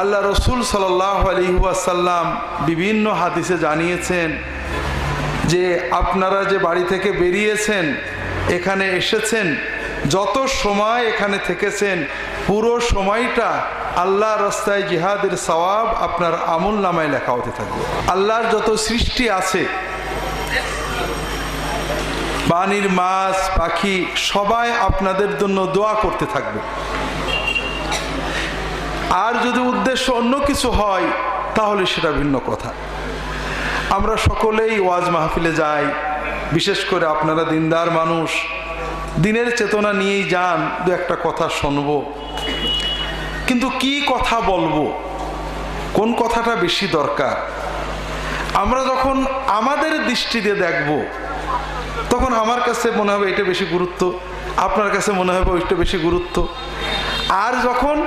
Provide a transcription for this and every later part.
আল্লাহ রসুল সাল্লাহ বিভিন্ন হাদিসে জানিয়েছেন যে আপনারা যে বাড়ি থেকে বেরিয়েছেন, এখানে এসেছেন, যত সময় এখানে থেকেছেন, পুরো সময়টা আল্লাহ রাস্তায় জিহাদের সওয়াব আপনার আমল নামায় লেখা হতে থাকবে। আল্লাহর যত সৃষ্টি আছে পানির মাছ, পাখি, সবাই আপনাদের জন্য দোয়া করতে থাকবে। আর যদি উদ্দেশ্য অন্য কিছু হয়, তাহলে সেটা ভিন্ন কথা। আমরা সকলেই ওয়াজ মাহফিলে যাই, বিশেষ করে আপনারা দিনদার মানুষ। দিনের চেতনা নিয়েই যান, দু একটা কথা শুনব। কিন্তু কি কথা বলব? কোন কথাটা বেশি দরকার? আমরা যখন আমাদের দৃষ্টি দিয়ে দেখব, তখন আমার কাছে মনে হবে এটা বেশি গুরুত্ব, আপনার কাছে মনে হবে ওইটা বেশি গুরুত্ব। আর যখন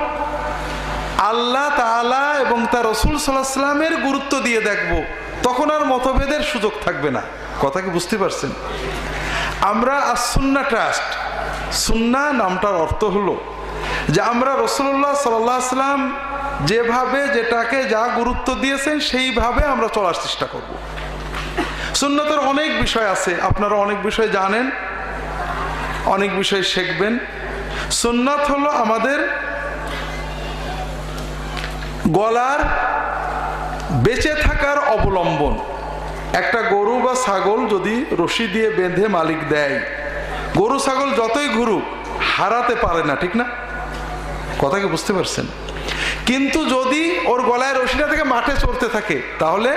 আল্লাহ তালা এবং তার রসুল সাল্লাহ সাল্লামের গুরুত্ব দিয়ে দেখব, তখন আর মতভেদের সুযোগ থাকবে না। কথা কি বুঝতে পারছেন? আমরা আসুন্না ট্রাস্ট। সুন্না নামটার অর্থ হলো যে আমরা রসুল্লাহ সাল্লাহ যেভাবে যেটাকে যা গুরুত্ব দিয়েছেন, সেইভাবে আমরা চলার চেষ্টা করব। সুন্নতের অনেক বিষয় আছে, আপনারা অনেক বিষয় জানেন, অনেক বিষয় শিখবেন। সুন্নাত হলো আমাদের গলার বেঁচে থাকার অবলম্বন। একটা গরু বা ছাগল যদি রশি দিয়ে বেঁধে মালিক দেয়, গরু ছাগল যতই ঘুরুক, হারাতে পারে না, ঠিক না? কথা কি বুঝতে পারছেন? কিন্তু যদি ওর গলায় রশিটা থেকে মাঠে চড়তে থাকে, তাহলে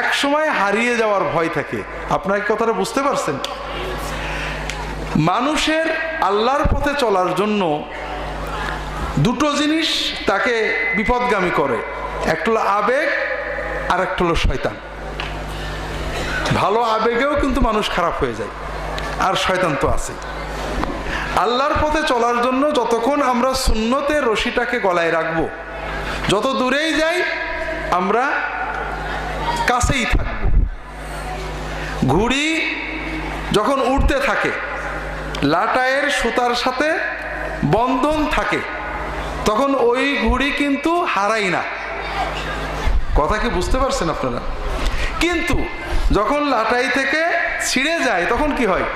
এক সময় হারিয়ে যাওয়ার ভয় থাকে। আপনার কথাটা বুঝতে পারছেন? মানুষের আল্লাহর পথে চলার জন্য দুটো জিনিস তাকে বিপদগামী করে। একটা হলো আবেগ আর একটা হলো শয়তান। ভালো আবেগেও কিন্তু মানুষ খারাপ হয়ে যায়, আর শয়তান তো আছে আল্লাহর পথে চলার জন্য যতক্ষণ আমরা শূন্যতে রশিটাকে গলায় রাখব, যত দূরেই যাই, আমরা কাছেই থাকব। ঘুড়ি যখন উঠতে থাকে, লাটায়ের সুতার সাথে বন্ধন থাকে তখন ওই ঘুড়ি কিন্তু হারাই না। কথা কি বুঝতে পারছেন আপনারা? কিন্তু যখন লাটাই থেকে ছিঁড়ে যায়, তখন কি হয়?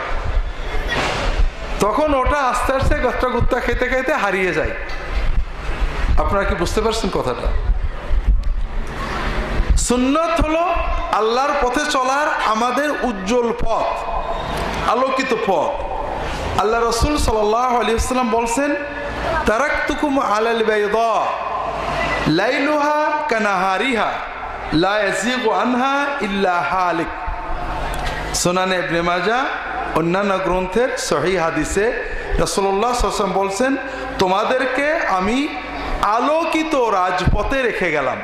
তখন ওটা আস্তে আস্তে গত্তা গুত্তা খেতে খেতে হারিয়ে যায়। আপনারা কি বুঝতে পারছেন কথাটা? সুন্নত হলো আল্লাহর পথে চলার আমাদের উজ্জ্বল পথ, আলোকিত পথ। আল্লাহ রসুল সাল্লাম বলছেন তারাক্তুকুম আলাল বাইদা লাইলুহা কানাহারিহা লা ইয়াজিগু আনহা ইল্লা হালিক সোনানে ইবনে মাজা অন্যান্য গ্রন্থের সহি হাদিসে রসল্লাহ সাল্লাম বলছেন, তোমাদেরকে আমি আলোকিত রাজপথে রেখে গেলাম।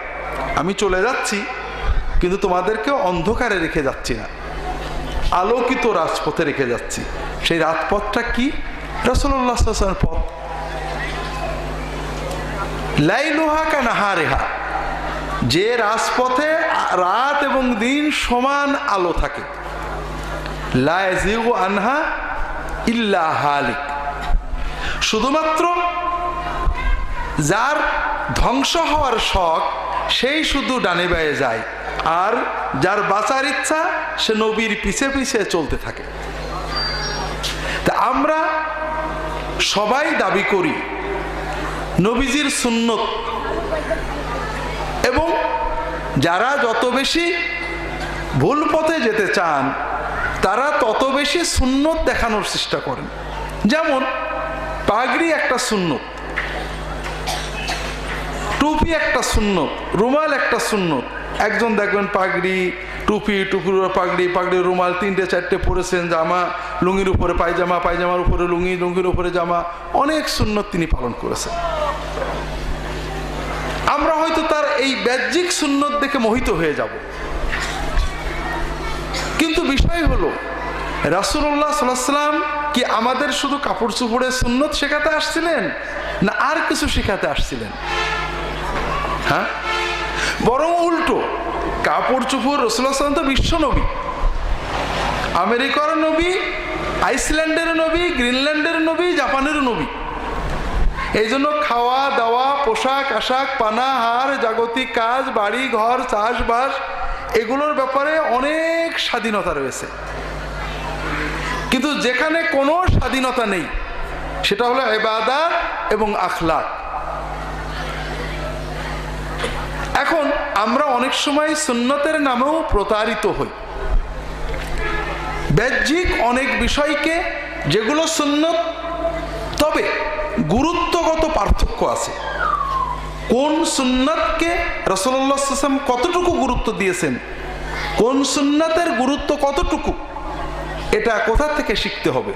আমি চলে যাচ্ছি, কিন্তু তোমাদেরকে অন্ধকারে রেখে যাচ্ছি না। আলোকিত রাজপথে রেখে যাচ্ছি। সেই রাজপথটা কি? রসল্লাহ পথ। লাইলুহা কানাহা রেহা যে রাজপথে রাত এবং দিন সমান আলো থাকে। আনহা ইল্লা শুধুমাত্র যার ধ্বংস হওয়ার শখ, সেই শুধু ডানে বায়ে যায়। আর যার বাঁচার ইচ্ছা, সে নবীর পিছে পিছে চলতে থাকে। তা আমরা সবাই দাবি করি নবীজির সুন্নত। এবং যারা যত বেশি ভুল পথে যেতে চান, তারা তত বেশি সুন্নত দেখানোর চেষ্টা করেন। যেমন, পাগড়ি একটা সুন্নত, টুপি একটা সুন্নত, রুমাল একটা সুন্নত। একজন দেখবেন পাগড়ি, টুপি, টুপির পাগড়ি পাগড়ি রুমাল তিনটে, চারটে পরেছেন, জামা, লুঙ্গির উপরে পায়জামা, পায়জামার উপরে লুঙ্গি, লুঙ্গির উপরে জামা। অনেক সুন্নত তিনি পালন করেছেন। আমরা হয়তো তার এই ব্যাহ্যিক সুন্নত দেখে মোহিত হয়ে যাব। কিন্তু বিষয় হলো রাসুল্লাহ সাল্লাম কি আমাদের শুধু কাপড় চুপড়ের সুন্নত শেখাতে আসছিলেন, না আর কিছু শেখাতে আসছিলেন? হ্যাঁ? বরং উল্টো, কাপড় চুপুর রসুল্লাহ সাল্লাম তো বিশ্ব নবী। আমেরিকার নবী, আইসল্যান্ডের নবী, গ্রিনল্যান্ডের নবী, জাপানের নবী। এই জন্য খাওয়া, দাওয়া, পোশাক, আশাক পানাহার জাগতিক কাজ, বাড়ি, ঘর, চাষবাস, এগুলোর ব্যাপারে অনেক স্বাধীনতা রয়েছে। কিন্তু যেখানে কোনো স্বাধীনতা নেই, সেটা হলো এবাদাত এবং আখলাক। এখন আমরা অনেক সময় সুন্নতের নামেও প্রতারিত হই। বাহ্যিক অনেক বিষয়কে যেগুলো সুন্নত, তবে গুরুত্বগত পার্থক্য আছে। কোন সুন্নাতকে রসল্লাহাম কতটুকু গুরুত্ব দিয়েছেন? কোন সুন্নাতের গুরুত্ব কতটুকু? এটা কোথা থেকে শিখতে হবে?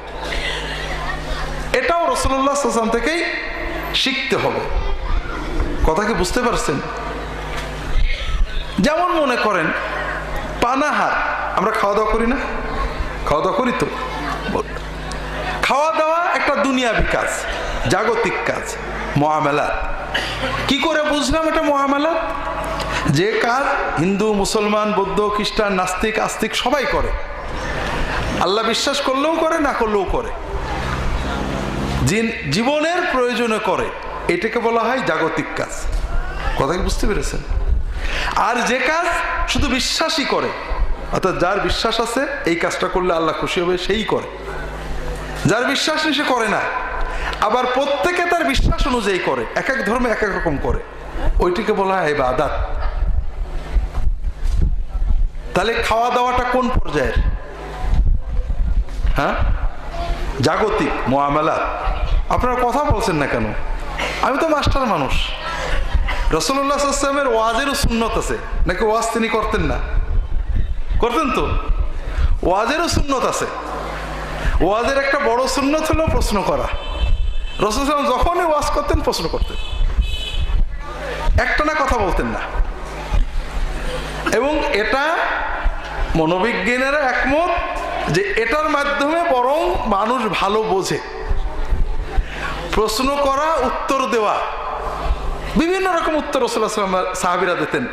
এটাও রসল্লাহ সাল্লাম থেকেই শিখতে হবে। কথা কি বুঝতে পারছেন? যেমন মনে করেন, পানাহার, আমরা খাওয়া দাওয়া করি না? খাওয়া দাওয়া করি তো? খাওয়া দাওয়া একটা দুনিয়াবি কাজ। জাগতিক কাজ, মহামেলা। কি করে বুঝলাম এটা মহামেলা? যে কাজ হিন্দু, মুসলমান, বৌদ্ধ, খ্রিস্টান, নাস্তিক, আস্তিক সবাই করে। আল্লাহ বিশ্বাস করলেও করে, না করলেও করে। জীবনের প্রয়োজনে করে। এটাকে বলা হয় জাগতিক কাজ। কথা বুঝতে পেরেছেন? আর যে কাজ শুধু বিশ্বাসই করে, অর্থাৎ যার বিশ্বাস আছে, এই কাজটা করলে আল্লাহ খুশি হবে, সেই করে। যার বিশ্বাস নেই, সে করে না। আবার প্রত্যেকে তার বিশ্বাস অনুযায়ী করে, এক এক ধর্মে এক এক রকম করে। ওইটিকে বলা হয় আদাত তাহলে খাওয়া দাওয়াটা কোন পর্যায়ের? হ্যাঁ? জাগতিক মোয়ামেলা আপনারা কথা বলছেন না কেন? আমি তো মাস্টার মানুষ। রসল্লাহ আসলামের ওয়াজেরও সুন্নত আছে। নাকি ওয়াজ তিনি করতেন না? করতেন তো? ওয়াজেরও সুন্নত আছে। ওয়াজের একটা বড় সুন্নত হলো প্রশ্ন করা। রসুল সাল্লাম যখনই ওয়াজ করতেন, প্রশ্ন করতেন। একটা না কথা বলতেন না। এবং এটা মনোবিজ্ঞানের একমত যে এটার মাধ্যমে বরং মানুষ ভালো বোঝে। প্রশ্ন করা, উত্তর দেওয়া। বিভিন্ন রকম উত্তর রসুল্লাহ সাল্লাম সাহাবিরা দিতেন।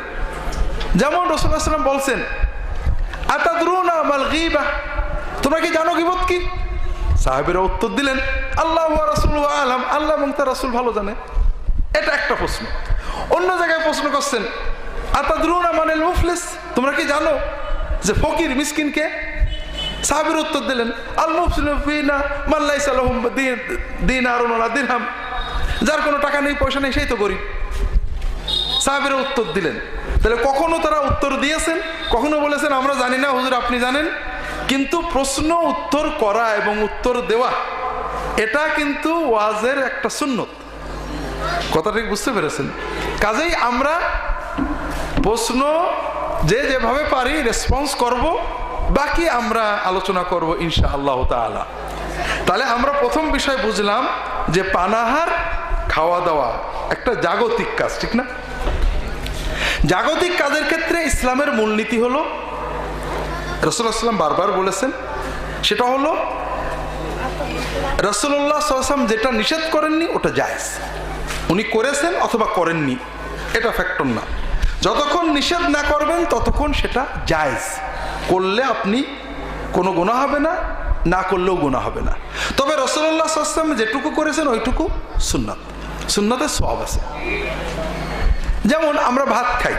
যেমন রসুল্লাহ সাল্লাম বলছেন, আতাদরুন আমাল গিবা? তোমরা কি জানো গিবত কি? সাহাবিরা উত্তর দিলেন আল্লাহ রাসুল আলম, আল্লাহ এবং তার রাসুল ভালো জানে। এটা একটা প্রশ্ন। অন্য জায়গায় প্রশ্ন করছেন, আতাদরুন আমানিল মুফলিস? তোমরা কি জানো যে ফকির মিসকিনকে সাহাবির উত্তর দিলেন, আল মুফলিনা মাল্লাই সালাহুম দিন আর দিনহাম যার কোনো টাকা নেই, পয়সা নেই, সেই তো গরিব। সাহাবিরা উত্তর দিলেন। তাহলে কখনো তারা উত্তর দিয়েছেন? কখনো বলেছেন, আমরা জানি না, হুজুর আপনি জানেন? কিন্তু প্রশ্ন উত্তর করা এবং উত্তর দেওয়া এটা কিন্তু ওয়াজের একটা সুন্নত। কথাটা কি বুঝতে পেরেছেন? কাজেই আমরা প্রশ্ন যে যেভাবে পারি রেসপন্স করব, বাকি আমরা আলোচনা করব ইনশা আল্লাহ তালা তাহলে আমরা প্রথম বিষয় বুঝলাম যে পানাহার খাওয়া দাওয়া একটা জাগতিক কাজ, ঠিক না? জাগতিক কাজের ক্ষেত্রে ইসলামের মূলনীতি হলো রসুল্লাহাম বারবার বলেছেন, সেটা হলো রসুল্লাহ সাল্লাম যেটা নিষেধ করেননি, ওটা জায়জ। উনি করেছেন অথবা করেননি, এটা ফ্যাক্টর না। যতক্ষণ নিষেধ না করবেন, ততক্ষণ সেটা জায়জ। করলে আপনি কোনো গুণা হবে না না করলেও গুণা হবে না। তবে রসুল্লাহ সাল্লাম যেটুকু করেছেন, ওইটুকু সুন্নাত। সুন্নাতের সব আছে। যেমন আমরা ভাত খাই।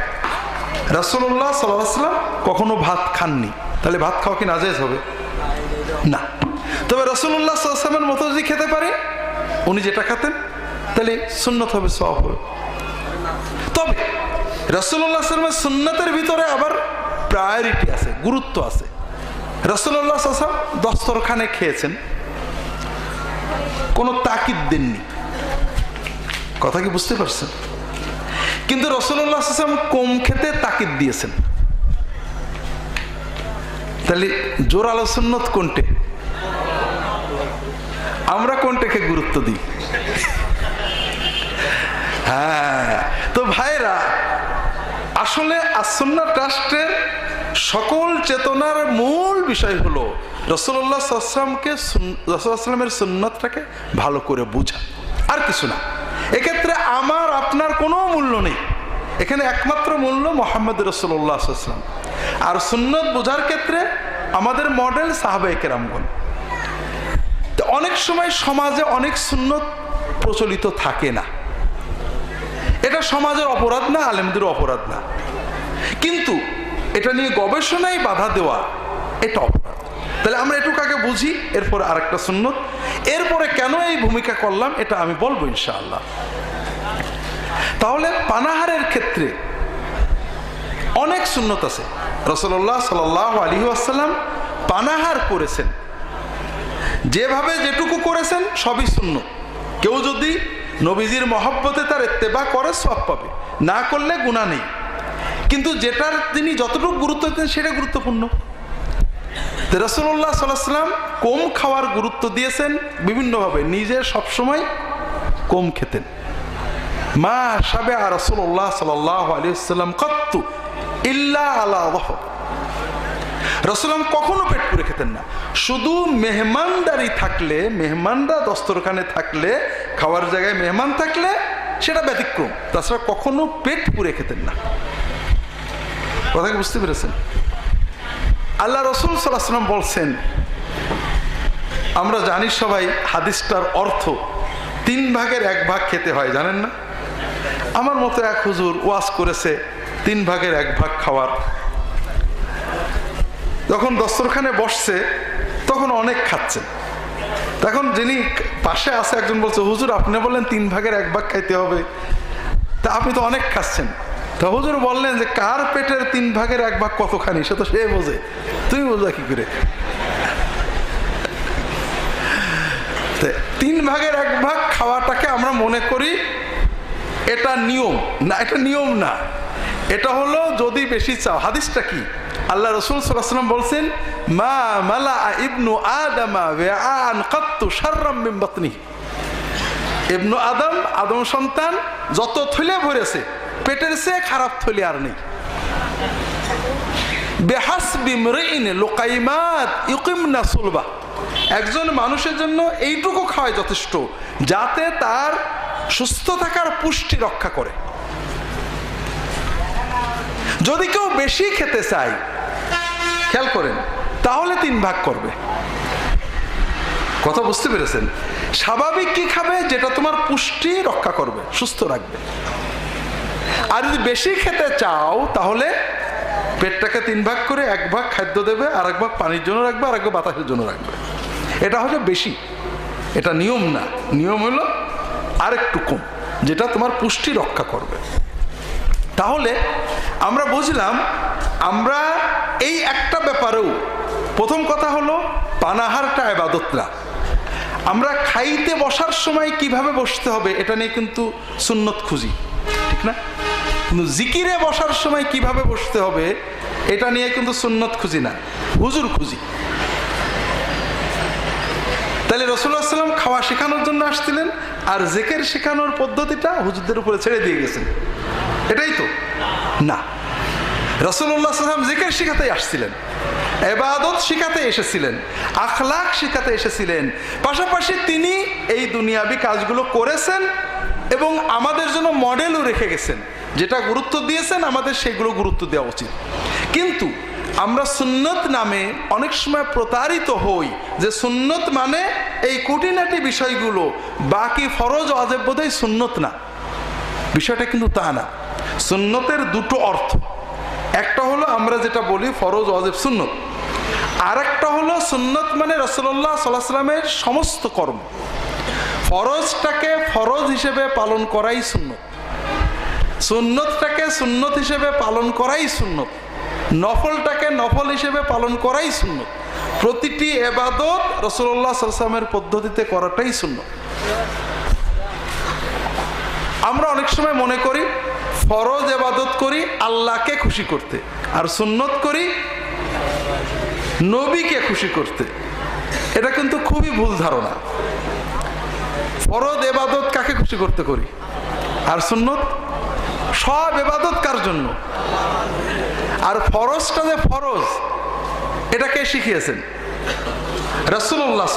রাসুল্লাহ সাল্লাম কখনো ভাত খাননি। তাহলে ভাত খাওয়া কি নাজেজ হবে? না। তবে রসুল্লাহ সাল্লামের মতো যদি খেতে পারে, উনি যেটা খেতেন, তাহলে সুন্নত হবে সব হবে। তবে রসুল্লাহ সাল্লামের সুন্নতের ভিতরে আবার প্রায়োরিটি আছে, গুরুত্ব আছে। রসুল্লাহ সাল্লাম দস্তরখানে খেয়েছেন, কোনো তাকিদ দেননি। কথা কি বুঝতে পারছেন? কিন্তু রসুল্লাহ আসলাম কম খেতে তাকিদ দিয়েছেন। তাহলে জোর আলো সুন্নত কোনটে? আমরা কোনটাকে গুরুত্ব দিই? হ্যাঁ তো ভাইরা আসলে আসন্না ট্রাস্টের সকল চেতনার মূল বিষয় হলো আসলামকে রসুলামের সুন্নতটাকে ভালো করে বুঝা। আর কিছু না। এক্ষেত্রে আমার, আপনার কোনো মূল্য নেই। এখানে একমাত্র মূল্য মোহাম্মদ রসুল্লাহ আর সুন্নত বোঝার ক্ষেত্রে আমাদের মডেল সাহাবাই কেরামগণ। তো অনেক সময় সমাজে অনেক সুন্নত প্রচলিত থাকে না। এটা সমাজের অপরাধ না, আলেমদের অপরাধ না। কিন্তু এটা নিয়ে গবেষণায় বাধা দেওয়া, এটা অপরাধ। তাহলে আমরা এটুকু আগে বুঝি, এরপর আরেকটা সুন্নত। এরপরে কেন এই ভূমিকা করলাম, এটা আমি বলব ইনশাআল্লাহ। তাহলে পানাহারের ক্ষেত্রে অনেক সুন্নত আছে। রসল্লাহ সাল আলী আসাল্লাম পানাহার করেছেন। যেভাবে যেটুকু করেছেন সবই শূন্য। কেউ যদি নবীজির মহব্বতে তার এত্তেবা করে সব পাবে। না করলে গুণা নেই। কিন্তু যেটার তিনি যতটুকু গুরুত্ব দিতেন, সেটা গুরুত্বপূর্ণ। রসল্লাহ সাল্লাম কম খাওয়ার গুরুত্ব দিয়েছেন? বিভিন্নভাবে। নিজে সবসময় কম খেতেন। মা সাবে আর রসল্লাহ সাল্লাহ আলিয়াল্লাম কত্তু ইল্লা আলা রসুলাম কখনো পেট পুরে খেতেন না। শুধু মেহমানদারি থাকলে, মেহমানরা দস্তরখানে থাকলে, খাওয়ার জায়গায় মেহমান থাকলে সেটা ব্যতিক্রম। তাছাড়া কখনো পেট পুরে খেতেন না। কথা কি বুঝতে পেরেছেন? আল্লাহ রসুল সাল্লাম বলছেন, আমরা জানি সবাই হাদিসটার অর্থ, তিন ভাগের এক ভাগ খেতে হয়, জানেন না? আমার মতো এক হুজুর ওয়াজ করেছে, তিন ভাগের এক ভাগ খাওয়ার। যখন দস্তরখানে বসছে, তখন অনেক খাচ্ছেন। তখন যিনি পাশে আছে, একজন বলছে, হুজুর, আপনি বললেন তিন ভাগের এক ভাগ খাইতে হবে। তা আপনি তো অনেক খাচ্ছেন। তা হুজুর বললেন যে, কার পেটের তিন ভাগের এক ভাগ কতখানি? সে তো সে বোঝে। তুমি বোঝা কি করে? তিন ভাগের এক ভাগ খাওয়াটাকে আমরা মনে করি, এটা নিয়ম। না, এটা নিয়ম না। এটা হলো যদি বেশি চাও। হাদিসটা কি? আল্লাহ রসুল সাল্লাম বলছেন, মা মালা ইবনু আদামা আন কাত্তু ইবনু আদম আদম সন্তান, যত থলে ভরেছে, পেটের সে খারাপ থলি আর নেই। ইউকিমনা সুলবা। একজন মানুষের জন্য এইটুকু খাওয়াই যথেষ্ট, যাতে তার সুস্থ থাকার পুষ্টি রক্ষা করে। যদি কেউ বেশি খেতে চায়, খেয়াল করেন, তাহলে তিন ভাগ করবে। কথা বুঝতে পেরেছেন? স্বাভাবিক কি খাবে? যেটা তোমার পুষ্টি রক্ষা করবে, সুস্থ রাখবে। আর যদি বেশি খেতে চাও, তাহলে পেটটাকে তিন ভাগ করে এক ভাগ খাদ্য দেবে, আর এক ভাগ পানির জন্য রাখবে, আর এক ভাগ বাতাসের জন্য রাখবে। এটা হচ্ছে বেশি। এটা নিয়ম না। নিয়ম হলো আরেকটু কম, যেটা তোমার পুষ্টি রক্ষা করবে। তাহলে আমরা বুঝলাম, আমরা এই একটা ব্যাপারেও প্রথম কথা হলো পানাহারটা আবাদত না আমরা খাইতে বসার সময় কীভাবে বসতে হবে এটা নিয়ে কিন্তু সুন্নত খুঁজি, ঠিক না? কিন্তু জিকিরে বসার সময় কীভাবে বসতে হবে এটা নিয়ে কিন্তু সুন্নত খুঁজি না, হুজুর খুঁজি। তাহলে রসুল্লাহ সাল্লাম খাওয়া শেখানোর জন্য আসছিলেন আর জেকের শেখানোর পদ্ধতিটা হুজুরদের উপরে ছেড়ে দিয়ে গেছেন। এটাই তো। না। রসুল্লাহ সাল্লাম জেকের শিখাতেই আসছিলেন। এবাদত শিখাতে এসেছিলেন। আখলাক শিখাতে এসেছিলেন। পাশাপাশি তিনি এই দুনিয়াবি কাজগুলো করেছেন এবং আমাদের জন্য মডেলও রেখে গেছেন। যেটা গুরুত্ব দিয়েছেন, আমাদের সেগুলো গুরুত্ব দেওয়া উচিত। কিন্তু আমরা সুন্নত নামে অনেক সময় প্রতারিত হই যে সুন্নত মানে এই কুটিনাটি বিষয়গুলো। বাকি ফরজ অজেব বোধহয় সুন্নত না। বিষয়টা কিন্তু তা না। সুন্নতের দুটো অর্থ। একটা হলো আমরা যেটা বলি ফরজ অজেব সুন্নত। আর একটা হলো সুন্নত মানে রসল্লাহ সাল্লাহ সাল্লামের সমস্ত কর্ম। ফরজটাকে ফরজ হিসেবে পালন করাই সুন্নত। সুন্নতটাকে সুন্নত হিসেবে পালন করাই সুন্নত। নফলটাকে নফল হিসেবে পালন করাই সুন্নত। প্রতিটি এবাদত রসল্লাহ সাল্লামের পদ্ধতিতে করাটাই সুন্নত। আমরা অনেক সময় মনে করি ফরজ এবাদত করি, আল্লাহকে খুশি করতে। আর সুন্নত করি, নবীকে খুশি করতে। এটা কিন্তু খুবই ভুল ধারণা। ফরজ এবাদত কাকে খুশি করতে করি? আর সুন্নত? সব এবাদত কার জন্য? আর ফরজটা যে ফরজ, এটা কে শিখিয়েছেন? রসুল্লাহ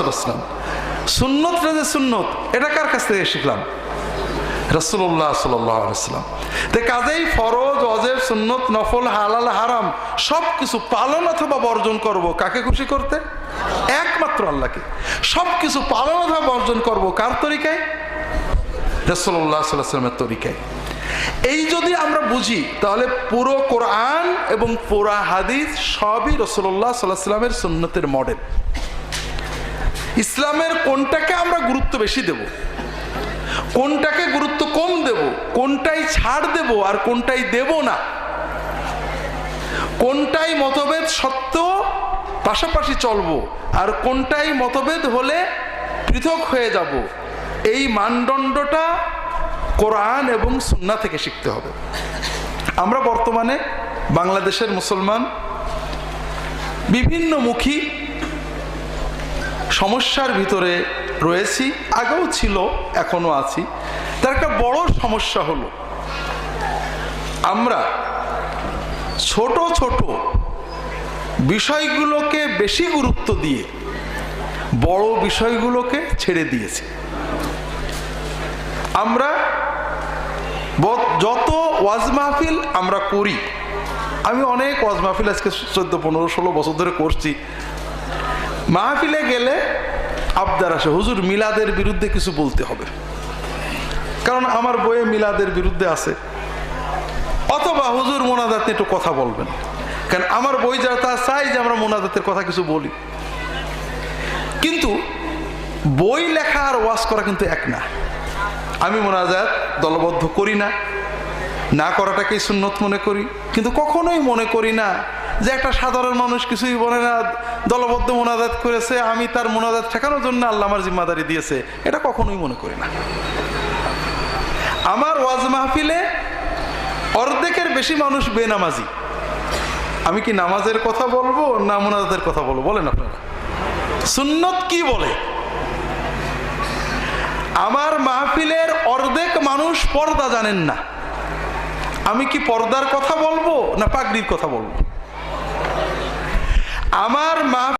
সুন্নতটা যে সুন্নত, এটা কার কাছ থেকে শিখলাম? কাজেই ফরজ অজেব সুন্নত, নফল, হালাল, হারাম পালন কাকে খুশি করতে? একমাত্র আল্লাহকে। কার তরিকায়? তরিকায়। এই যদি আমরা বুঝি, তাহলে পুরো কোরআন এবং পুরা হাদিস সবই রসল্লাহ সুন্নতের মডেল ইসলামের কোনটাকে আমরা গুরুত্ব বেশি দেব? কোনটাকে গুরুত্ব কম দেব? কোনটাই ছাড় দেব আর কোনটাই দেব না? কোনটাই মতভেদ সত্ত্বেও পাশাপাশি চলবো আর কোনটাই মতভেদ হলে পৃথক হয়ে যাব। এই মানদণ্ডটা কোরআন এবং সুন্না থেকে শিখতে হবে। আমরা বর্তমানে বাংলাদেশের মুসলমান বিভিন্নমুখী সমস্যার ভিতরে রয়েছি, আগেও ছিল এখনও আছি। তার একটা বড় সমস্যা হলো, আমরা ছোট ছোট বিষয়গুলোকে বেশি গুরুত্ব দিয়ে বড় বিষয়গুলোকে ছেড়ে দিয়েছি। আমরা যত ওয়াজ মাহফিল আমরা করি, আমি অনেক ওয়াজ মাহফিল আজকে চোদ্দ, পনেরো, ষোলো বছর ধরে করছি। মাহফিলে গেলে আবদার আসে হুজুর, মিলাদের বিরুদ্ধে কিছু বলতে হবে। কারণ আমার বইয়ে মিলাদের বিরুদ্ধে আছে। অথবা হুজুর মোনাজাত একটু কথা বলবেন। কারণ আমার বই যারা তা চাই যে আমরা মোনাজাতের কথা কিছু বলি। কিন্তু বই লেখা আর ওয়াজ করা কিন্তু এক না। আমি মোনাজাত দলবদ্ধ করি না। না করাটাকেই সুন্নত মনে করি। কিন্তু কখনোই মনে করি না যে একটা সাধারণ মানুষ কিছুই বলে না, দলবদ্ধ মোনাজাত করেছে, আমি তার মোনাজাত ঠেকানোর জন্য আল্লাহ আমার জিম্মাদারি দিয়েছে। এটা কখনোই মনে করি না। আমার ওয়াজ মাহফিলে অর্ধেকের বেশি মানুষ বেনামাজি। আমি কি নামাজের কথা বলব না মোনাজাতের কথা বলব? বলেন আপনারা। সুন্নত কি বলে? আমার মাহফিলের অর্ধেক মানুষ পর্দা জানেন না। আমি কি পর্দার কথা বলব না পাগড়ির কথা বলব? আমার মাহফিল